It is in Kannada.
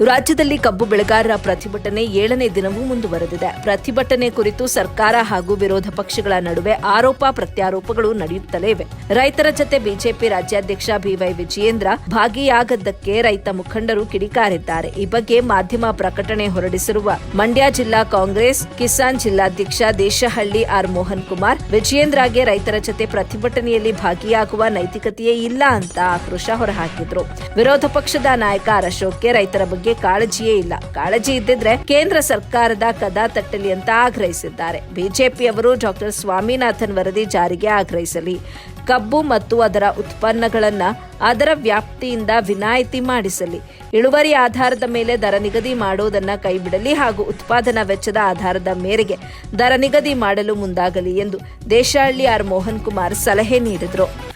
ರಾಜ್ಯದಲ್ಲಿ ಕಬ್ಬು ಬೆಳೆಗಾರರ ಪ್ರತಿಭಟನೆ ಏಳನೇ ದಿನವೂ ಮುಂದುವರೆದಿದೆ. ಪ್ರತಿಭಟನೆ ಕುರಿತು ಸರ್ಕಾರ ಹಾಗೂ ವಿರೋಧ ಪಕ್ಷಗಳ ನಡುವೆ ಆರೋಪ ಪ್ರತ್ಯಾರೋಪಗಳು ನಡೆಯುತ್ತಲೇ ಇವೆ. ರೈತರ ಜತೆ ಬಿಜೆಪಿ ರಾಜ್ಯಾಧ್ಯಕ್ಷ ಬಿವೈ ವಿಜಯೇಂದ್ರ ಭಾಗಿಯಾಗದ್ದಕ್ಕೆ ರೈತ ಮುಖಂಡರು ಕಿಡಿಕಾರಿದ್ದಾರೆ. ಈ ಬಗ್ಗೆ ಮಾಧ್ಯಮ ಪ್ರಕಟಣೆ ಹೊರಡಿಸಿರುವ ಮಂಡ್ಯ ಜಿಲ್ಲಾ ಕಾಂಗ್ರೆಸ್ ಕಿಸಾನ್ ಜಿಲ್ಲಾಧ್ಯಕ್ಷ ದೇಶಹಳ್ಳಿ ಆರ್ ಮೋಹನ್ ಕುಮಾರ್, ವಿಜಯೇಂದ್ರಗೆ ರೈತರ ಜತೆ ಪ್ರತಿಭಟನೆಯಲ್ಲಿ ಭಾಗಿಯಾಗುವ ನೈತಿಕತೆಯೇ ಇಲ್ಲ ಅಂತ ಆಕ್ರೋಶ ಹೊರಹಾಕಿದ್ರು. ವಿರೋಧ ಪಕ್ಷದ ನಾಯಕ ಅಶೋಕ್ ಅಶೋಕ್ಗೆ ರೈತರ ಬಗ್ಗೆ ಕಾಳಜಿಯೇ ಇಲ್ಲ. ಕಾಳಜಿ ಇದ್ದಿದ್ರೆ ಕೇಂದ್ರ ಸರ್ಕಾರದ ಕದ ತಟ್ಟಲಿ ಅಂತ ಆಗ್ರಹಿಸಿದ್ದಾರೆ. ಬಿಜೆಪಿಯವರು ಡಾಕ್ಟರ್ ಸ್ವಾಮಿನಾಥನ್ ವರದಿ ಜಾರಿಗೆ ಆಗ್ರಹಿಸಲಿ. ಕಬ್ಬು ಮತ್ತು ಅದರ ಉತ್ಪನ್ನಗಳನ್ನ ಅದರ ವ್ಯಾಪ್ತಿಯಿಂದ ವಿನಾಯಿತಿ ಮಾಡಿಸಲಿ. ಇಳುವರಿ ಆಧಾರದ ಮೇಲೆ ದರ ನಿಗದಿ ಮಾಡುವುದನ್ನು ಕೈಬಿಡಲಿ ಹಾಗೂ ಉತ್ಪಾದನಾ ವೆಚ್ಚದ ಆಧಾರದ ಮೇರೆಗೆ ದರ ನಿಗದಿ ಮಾಡಲು ಮುಂದಾಗಲಿ ಎಂದು ದೇಶಹಳ್ಳಿ ಆರ್ ಮೋಹನ್ ಕುಮಾರ್ ಸಲಹೆ ನೀಡಿದರು.